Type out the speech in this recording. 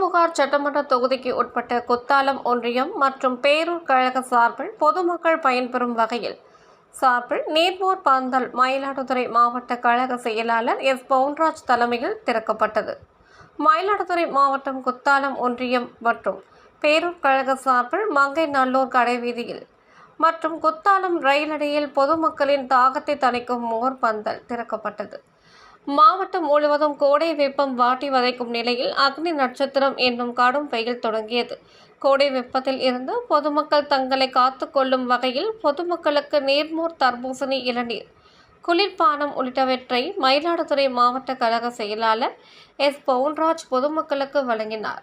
பூம்புகார் சட்டமன்ற தொகுதிக்கு உட்பட்ட குத்தாலம் ஒன்றியம் மற்றும் பேரூர் கழக சார்பில் பொதுமக்கள் பயன்பெறும் வகையில் சார்பில் நீர்மோர் பந்தல் மயிலாடுதுறை மாவட்ட கழக செயலாளர் எஸ். பவுன்ராஜ் தலைமையில் திறக்கப்பட்டது. மயிலாடுதுறை மாவட்டம் குத்தாலம் ஒன்றியம் மற்றும் பேரூர் கழக சார்பில் மங்கை நல்லூர் கடைவீதியில் மற்றும் குத்தாலம் ரயிலடையில் பொதுமக்களின் தாகத்தை தணிக்கும் மோர் பந்தல் திறக்கப்பட்டது. மாவட்டம் முழுவதும் கோடை வெப்பம் வாட்டி வதைக்கும் நிலையில் அக்னி நட்சத்திரம் என்னும் கடும் வெயில் தொடங்கியது. கோடை வெப்பத்தில் இருந்து பொதுமக்கள் தங்களை காத்துக்கொள்ளும் வகையில் பொதுமக்களுக்கு நீர்மோர் தர்பூசணி இளநீர் குளிர்பானம் உள்ளிட்டவற்றை மயிலாடுதுறை மாவட்ட கழக செயலாளர் எஸ். பவுன்ராஜ் பொதுமக்களுக்கு வழங்கினார்.